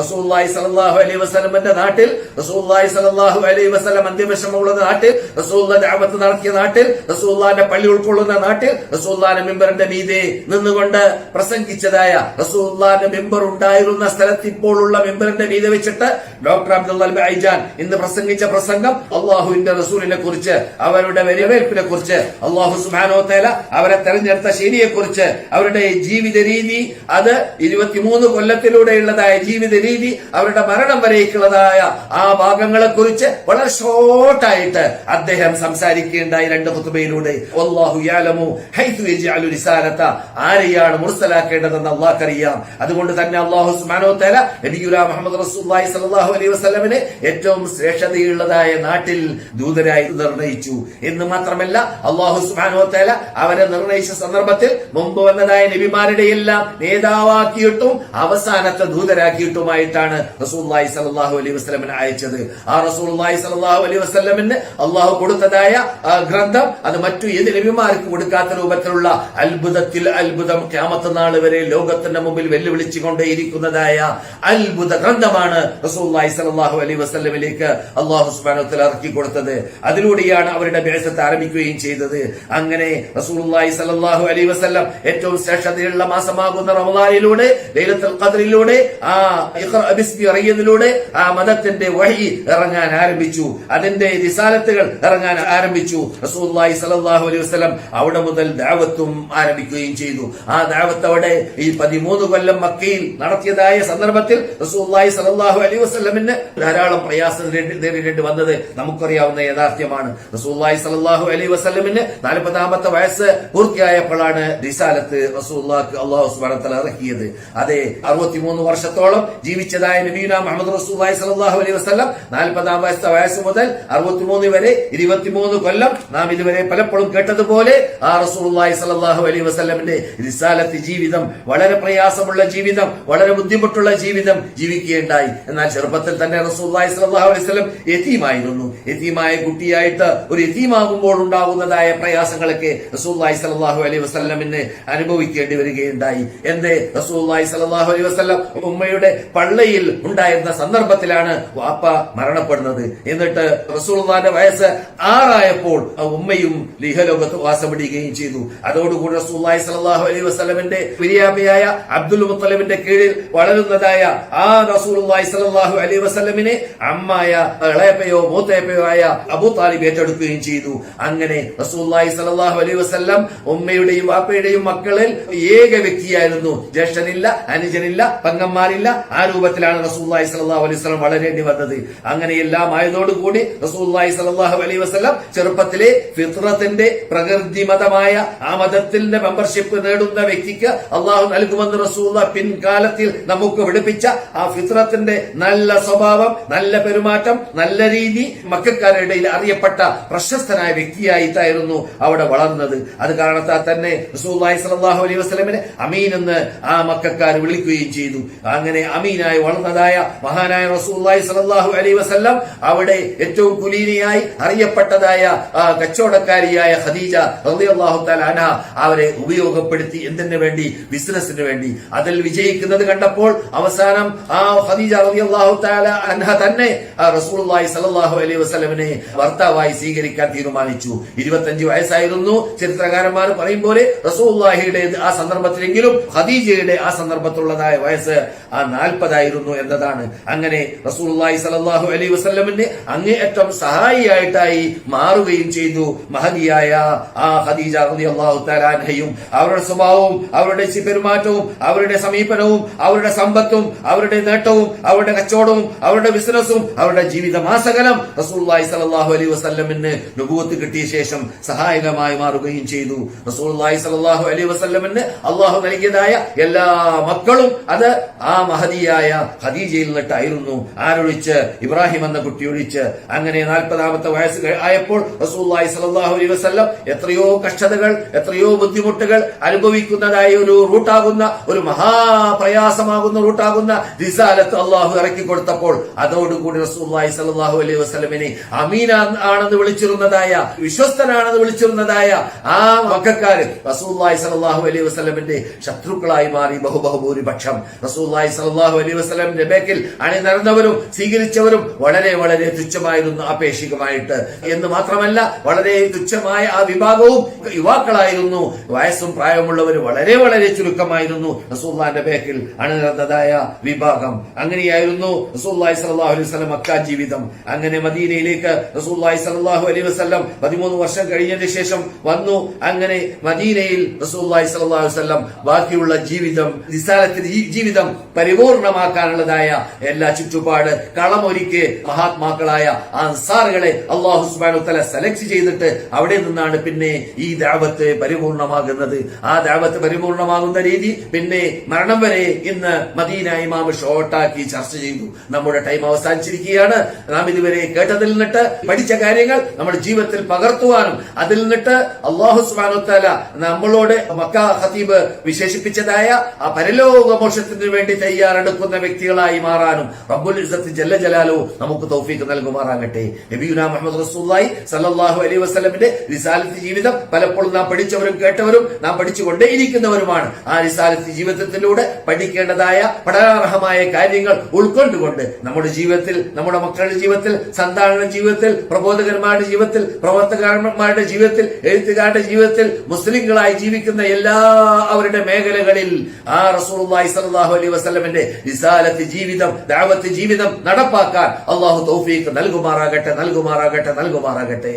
റസൂല്ലായി സലാഹു അലൈഹി വസ്ലമന്റെ നാട്ടിൽ റസൂല്ലായി സലാഹു അലൈഹി വസ്ലം അന്ത്യവിഷമുള്ള നാട്ടിൽ റസൂല്ല ദാവത്ത് നടത്തിയ നാട്ടിൽ റസൂല്ലാന്റെ പള്ളി ഉൾക്കൊള്ളുന്ന നാട്ടിൽ റസൂല്ലാന്റെ മെമ്പറിന്റെ മീതെ നിന്നുകൊണ്ട് പ്രസംഗിച്ചതായ റസൂല്ലാന്റെ മെമ്പർ ഉണ്ടായിരുന്ന സ്ഥലത്ത് ഇപ്പോഴുള്ള മെമ്പറിന്റെ മീതെ വെച്ചിട്ട് ഡോക്ടർ അബ്ദുൽ ഐജാൻ ഇന്ന് പ്രസംഗിച്ച പ്രസംഗം അള്ളാഹുവിന്റെ റസൂലിനെ കുറിച്ച് അവരുടെ വരവേൽപ്പിനെ കുറിച്ച് അള്ളാഹു സുബാനോ തേല അവരെ തെരഞ്ഞെടുത്ത ശരിയെ കുറിച്ച് അവരുടെ ജീവിത രീതി അത് ഇരുപത്തിമൂന്ന് കൊല്ലത്തിലൂടെയുള്ളതായ ജീവിത രീതി അവരുടെ മരണം വരേക്കുള്ളതായ ആ ഭാഗങ്ങളെ കുറിച്ച് വളരെ ഷോർട്ടായിട്ട് അദ്ദേഹം സംസാരിക്കുകയുണ്ടായി രണ്ട് റിസാലത. ആരെയാണ് മുർസലാക്കേണ്ടതെന്ന് അള്ളാഹ്ക്കറിയാം. അതുകൊണ്ട് തന്നെ അള്ളാഹു മുഹമ്മദ് റസൂല്ലാഹു സ്വല്ലല്ലാഹു അലൈഹി വസല്ലമിനെ ഏറ്റവും ശ്രേഷ്ഠതയുള്ളതായ നാട്ടിൽ ദൂതരായി നിർണയിച്ചു. എന്ന് മാത്രമല്ല അള്ളാഹു സുബ്ഹാനഹു വ തആല അവരെ നിർണയിച്ച സന്ദർഭത്തിൽ മുമ്പ് വന്നതായ നബിമാരുടെ എല്ലാം നേതാവാക്കിയിട്ടും അവസാനത്തെ ദൂതരാക്കിയിട്ടുമായിട്ടാണ് റസൂലുള്ളാഹി സലാഹു അലൈഹി വസ്ലമൻ അയച്ചത്. ആ റസൂലുള്ളാഹി സലാഹു അലൈഹി വസ്ലമിന് അള്ളാഹു കൊടുത്തതായ ഗ്രന്ഥം അത് മറ്റു ഏത് നബിമാർക്ക് കൊടുക്കാത്ത രൂപത്തിലുള്ള അത്ഭുതത്തിൽ അത്ഭുതം ക്യാമത്ത് നാൾ വരെ ലോകത്തിന്റെ മുമ്പിൽ വെല്ലുവിളിച്ചുകൊണ്ടേയിരിക്കുന്നതായ അത്ഭുത ഗ്രന്ഥമാണ് റസൂലുള്ളാഹി സലാഹു അലൈഹി വസ്ലമിലേക്ക് അള്ളാഹു തആല ഇറക്കി കൊടുത്തത്. അതിലൂടെയാണ് അവരുടെ ബിഅസത്ത് ആരംഭിക്കുകയും ചെയ്തത്. അങ്ങനെ റസൂലുള്ളാഹി സലാഹു അലൈ വസ്ലം ഏറ്റവും ശ്രേഷ്ഠതയുള്ള മാസമാകുന്ന റമദാനിലൂടെ ലൈലത്തുൽ ഖദറിലൂടെ ആ അറിയുന്നതിലൂടെ ആ മതത്തിന്റെ വഴി ഇറങ്ങാൻ ആരംഭിച്ചു. അതിന്റെ റിസാലത്തുകൾ ഇറങ്ങാൻ ആരംഭിച്ചു. റസൂലുള്ളാഹി സ്വല്ലല്ലാഹു അലൈഹി വസല്ലം അവിടെ മുതൽ ദാവത്തും ആരംഭിക്കുകയും ചെയ്തു. ആ ദാവത്ത് അവിടെ ഈ പതിമൂന്ന് കൊല്ലം മക്കയിൽ നടത്തിയതായ സന്ദർഭത്തിൽ റസൂലുള്ളാഹി സ്വല്ലല്ലാഹു അലൈഹി വസ്ലമിന് ധാരാളം പ്രയാസം നേരി- നേരിടേണ്ടി വന്നത് നമുക്കറിയാവുന്ന യാഥാർത്ഥ്യമാണ്. റസൂലുള്ളാഹി സ്വല്ലല്ലാഹു അലൈഹി വസ്ലമിന് നാൽപ്പതാമത്തെ വയസ്സ് പൂർത്തിയായപ്പോഴാണ് റിസാലത്ത് റസൂലുള്ളാഹിക്ക് അള്ളാഹു തആല ഇറക്കിയത്. അതെ അറുപത്തിമൂന്ന് വർഷത്തോളം ജീവിച്ചതായ നബീന മുഹമ്മദ് റസൂലുള്ളാഹി സലാഹു അലൈഹി വസ്ലം നാൽപ്പതാം വയസ്സ വയസ്സ് മുതൽ അറുപത്തിമൂന്ന് വരെ ഇരുപത്തിമൂന്ന് കൊല്ലം നാം ഇതുവരെ പലപ്പോഴും കേട്ടതുപോലെ ആ റസൂലുള്ളാഹി സലാഹു അലൈഹി വസ്ലമിന്റെ റിസാലത്ത് ജീവിതം വളരെ പ്രയാസമുള്ള ജീവിതം വളരെ ബുദ്ധിമുട്ടുള്ള ജീവിതം ജീവിക്കുകയുണ്ടായി. എന്നാൽ ചെറുപ്പത്തിൽ തന്നെ റസൂലുള്ളാഹി സലാഹു അലൈഹി വസല്ലം എത്തിയുമായിരുന്നു യതീമായ കുട്ടിയായിട്ട് ഒരു എത്തിയുമാകുമ്പോൾ ഉണ്ടാകുന്നതായ പ്രയാസങ്ങളൊക്കെ റസൂലുള്ളാഹി സലാഹു അലൈഹി വസ്ലമിന് അനുഭവിക്കേണ്ടി വരികയുണ്ടായി. എന്തേ? റസൂലുള്ളാഹി സലാഹു അലൈഹി വസ്ലം ഉമ്മയുടെ പള്ളയിൽ ഉണ്ടായിരുന്ന സന്ദർഭത്തിലാണ് വാപ്പ മരണപ്പെടുന്നത്. എന്നിട്ട് റസൂലുള്ളാഹിന്റെ വയസ്സ് ആറായപ്പോൾ ഉമ്മയും ലിഹലോകത്ത് വാസമിടുകയും ചെയ്തു. അതോടുകൂടി റസൂലുള്ളാഹി സലാഹു അലൈഹി വസ്ലമിന്റെ പിരിയാമയായ അബ്ദുൽ മുത്തലിബിന്റെ കീഴിൽ വളരുന്നതായ ആ റസൂലുള്ളാഹി സലാഹു അലൈഹി വസ്ലമിനെ അമ്മായ ഇളയപ്പയോ മൂത്തയപ്പയോ ആയ അബു താലിബ് ഏറ്റെടുക്കുകയും ചെയ്തു. അങ്ങനെ റസൂലുള്ളാഹി സലാഹു അലൈഹി വസ്ലം ഉമ്മയുടെയും വാപ്പയുടെയും മക്കളിൽ ഏക വ്യക്തിയായിരുന്നു. ജ്യേഷ്ഠനില്ല അനുജനില്ല പങ്കന്മാരില്ല ആ രൂപത്തിലാണ് റസൂലുള്ളാഹി സ്വല്ലല്ലാഹു അലൈഹി വസല്ലം വളരേണ്ടി വന്നത്. അങ്ങനെയെല്ലാം ആയതോടുകൂടി റസൂലുള്ളാഹി സ്വല്ലല്ലാഹു അലൈഹി വസ്ലം ചെറുപ്പത്തിലെ ഫിത്രത്തിന്റെ പ്രകൃതി മതമായ ആ മതത്തിന്റെ മെമ്പർഷിപ്പ് നേടുന്ന വ്യക്തിക്ക് അള്ളാഹു നൽകുമെന്ന് റസൂല പിൻകാലത്തിൽ നമുക്ക് വിടുപ്പിച്ച ആ ഫിത്രത്തിന്റെ നല്ല സ്വഭാവം നല്ല പെരുമാറ്റം നല്ല രീതി മക്കാരുടെ ഇടയിൽ അറിയപ്പെട്ട പ്രശസ്തനായ വ്യക്തിയായിട്ടായിരുന്നു അവിടെ വളർന്നത്. അത് കാരണത്താൽ തന്നെ റസൂലുള്ളാഹി സ്വല്ലല്ലാഹു അലൈഹി വസ്ലമിനെ അമീൻ എന്ന് ആ മക്കാർ വിളിക്കുകയും ചെയ്തു. അങ്ങനെ അമീനായി വളർന്നതായ മഹാനായ റസൂലുള്ളാഹി സ്വല്ലല്ലാഹു അലൈ വസല്ലം അവിടെ ഏറ്റവും കുലീനിയായി അറിയപ്പെട്ടതായ കച്ചവടക്കാരിയായ ഖദീജ റളിയല്ലാഹു അൻഹ അവരെ ഉപയോഗപ്പെടുത്തി എന്തിനു വേണ്ടി? ബിസിനസിന് വേണ്ടി. അതിൽ വിജയിക്കുന്നത് കണ്ടപ്പോൾ അവസാനം ആ ഖദീജ റളിയല്ലാഹു തആല അൻഹ തന്നെ റസൂലുള്ളാഹി സ്വല്ലല്ലാഹു അലൈഹി വസല്ലമിനെ ഭർത്താവായി സ്വീകരിക്കാൻ തീരുമാനിച്ചു. ഇരുപത്തഞ്ച് വയസ്സായിരുന്നു. ചരിത്രകാരന്മാർ പറയും പോലെ റസൂലുള്ളാഹിയുടെ ആ സന്ദർഭത്തിലെങ്കിലും ഖദീജയുടെ ആ സന്ദർഭത്തിലുള്ളതായ വയസ്സ് ആ നാൽപ്പതായിരുന്നു എന്നതാണ്. അങ്ങനെ റസൂലുള്ളാഹി സ്വല്ലല്ലാഹു അലൈഹി വസല്ലമിന് അങ്ങേയറ്റം സഹായിയായിട്ടായി മാറുകയും ചെയ്തു. മഹതിയായ ആ ഹദീജ റളിയല്ലാഹു തആല അൻഹയും അവരുടെ സ്വഭാവവും അവരുടെ പെരുമാറ്റവും അവരുടെ സമീപനവും അവരുടെ സമ്പത്തും അവരുടെ നേട്ടവും അവരുടെ കച്ചവടവും അവരുടെ ബിസിനസ്സും അവരുടെ ജീവിതമാസകലം റസൂലുള്ളാഹി സ്വല്ലല്ലാഹു അലൈഹി വസ്ല്ലമിന് നുഭൂത്ത് കിട്ടിയ ശേഷം സഹായകമായി മാറുകയും ചെയ്തു. റസൂലുള്ളാഹി സ്വല്ലല്ലാഹു അലൈഹി വസ്ല്ലമിന് അള്ളാഹു നൽകിയതായ എല്ലാ മക്കളും അത് ആ മഹദിയായ ഖദീജയിൽ നിന്നിട്ടായിരുന്നു ആരൊഴിച്ച് ഇബ്രാഹിം എന്ന കുട്ടി ഒഴിച്ച് അങ്ങനെ നാൽപ്പതാമത്തെ വയസ്സ് ആയപ്പോൾ റസൂലുള്ളാഹി സലാഹു അലൈ വസല്ലം എത്രയോ കഷ്ടതകൾ എത്രയോ ബുദ്ധിമുട്ടുകൾ അനുഭവിക്കുന്നതായ ഒരു റൂട്ടാകുന്ന ഒരു മഹാപ്രയാസമാകുന്ന റൂട്ടാകുന്ന റിസാലത്ത് അള്ളാഹു ഇറക്കി കൊടുത്തപ്പോൾ അതോടുകൂടി റസൂലുള്ളാഹി സലാഹു അലൈഹി വസ്ലമിനെ അമീന ആണെന്ന് വിളിച്ചിരുന്നതായ വിശ്വസ്തനാണെന്ന് വിളിച്ചിരുന്നതായ ആ മക്കാര് റസൂലുള്ളാഹി സലാഹു അലൈഹി വസ്ലമിന്റെ ശത്രുക്കളായി മാറി ബഹുബഹുഭൂരിപക്ഷം. റസൂലുള്ളാഹി സലാഹു അലൈഹി അലൈഹി വസല്ലമിന്റെ ബേക്കിൽ അണിനിറന്നവരും സ്വീകരിച്ചവരും വളരെ വളരെ തുച്ഛമായിരുന്നു ആപേക്ഷികമായിട്ട് എന്ന് മാത്രമല്ല വളരെ തുച്ഛമായ ആ വിഭാഗവും യുവാക്കളായിരുന്നു. വയസ്സും പ്രായമുള്ളവർ വളരെ വളരെ ചുരുക്കമായിരുന്നു റസൂല്ലാന്റെ ബേക്കിൽ അണിനിറന്നതായ വിഭാഗം. അങ്ങനെയായിരുന്നു റസൂള്ളി സലാഹു അലൈഹി വസ്ലം മക്ക ജീവിതം. അങ്ങനെ മദീനയിലേക്ക് റസൂള്ളി സലാഹു അലൈഹി വസ്ലം പതിമൂന്ന് വർഷം കഴിഞ്ഞതിന് ശേഷം വന്നു. അങ്ങനെ മദീനയിൽ റസൂള്ളി സലാഹു വസ്ലം ബാക്കിയുള്ള ജീവിതം നിസാരത്തിന്റെ ജീവിതം ജീവിതം പരിപൂർണമാക്കാനുള്ളതായ എല്ലാ ചുറ്റുപാട് കളമൊരുക്കി മഹാത്മാക്കളായ അൻസാറുകളെ അള്ളാഹു സുബാനു തല സെലക്ട് ചെയ്തിട്ട് അവിടെ നിന്നാണ് പിന്നെ ഈ ദാവത്ത് പരിപൂർണമാകുന്നത്. ആ ദാവത്ത് പരിപൂർണമാകുന്ന രീതി പിന്നെ മരണം വരെ ഇന്ന് മദീന ഇമാം ഷോർട്ടാക്കി ചർച്ച ചെയ്തു. നമ്മുടെ ടൈം അവസാനിച്ചിരിക്കുകയാണ്. നാം ഇതുവരെ കേട്ടതിൽ നിന്നിട്ട് പഠിച്ച കാര്യങ്ങൾ നമ്മുടെ ജീവിതത്തിൽ പകർത്തുവാനും അതിൽ നിന്നിട്ട് അള്ളാഹു സുബാനുത്തല തല നമ്മളോട് മക്ക ഹതീബ് വിശേഷിപ്പിച്ചതായ ആ പരലോക മോക്ഷത്തിന് വേണ്ടി തയ്യാറെടുക്കുന്ന വ്യക്തികളായി മാറാനും റബ്ബുൽ ജല്ല ജലാലു നമുക്ക് തൗഫീഖ് നൽകുമാറാകട്ടെ. നബിയുന മുഹമ്മദ് റസൂല്ലായി സല്ലാഹു അലൈഹി വസ്ലമിന്റെ റിസാലത്ത് ജീവിതം പലപ്പോഴും നാം പഠിച്ചവരും കേട്ടവരും നാം പഠിച്ചുകൊണ്ടേയിരിക്കുന്നവരുമാണ്. ആ റിസാലത്ത് ജീവിതത്തിലൂടെ പഠിക്കേണ്ടതായ പഠനാർഹമായ കാര്യങ്ങൾ ഉൾക്കൊണ്ടുകൊണ്ട് നമ്മുടെ ജീവിതത്തിൽ നമ്മുടെ മക്കളുടെ ജീവിതത്തിൽ സന്താനങ്ങളുടെ ജീവിതത്തിൽ പ്രബോധകന്മാരുടെ ജീവിതത്തിൽ പ്രവർത്തകന്മാരുടെ ജീവിതത്തിൽ എഴുത്തുകാരുടെ ജീവിതത്തിൽ മുസ്ലിങ്ങളായി ജീവിക്കുന്ന എല്ലാ അവരുടെ മേഖലകളിൽ ആ റസൂൽ അലൈഹി വസല്ലമിന്റെ റിസാലത്ത് ജീവിതം ദാവത്ത് ജീവിതം നടപ്പാക്കാൻ അള്ളാഹു തൗഫീഖ് നൽകുമാറാകട്ടെ നൽകുമാറാകട്ടെ നൽകുമാറാകട്ടെ.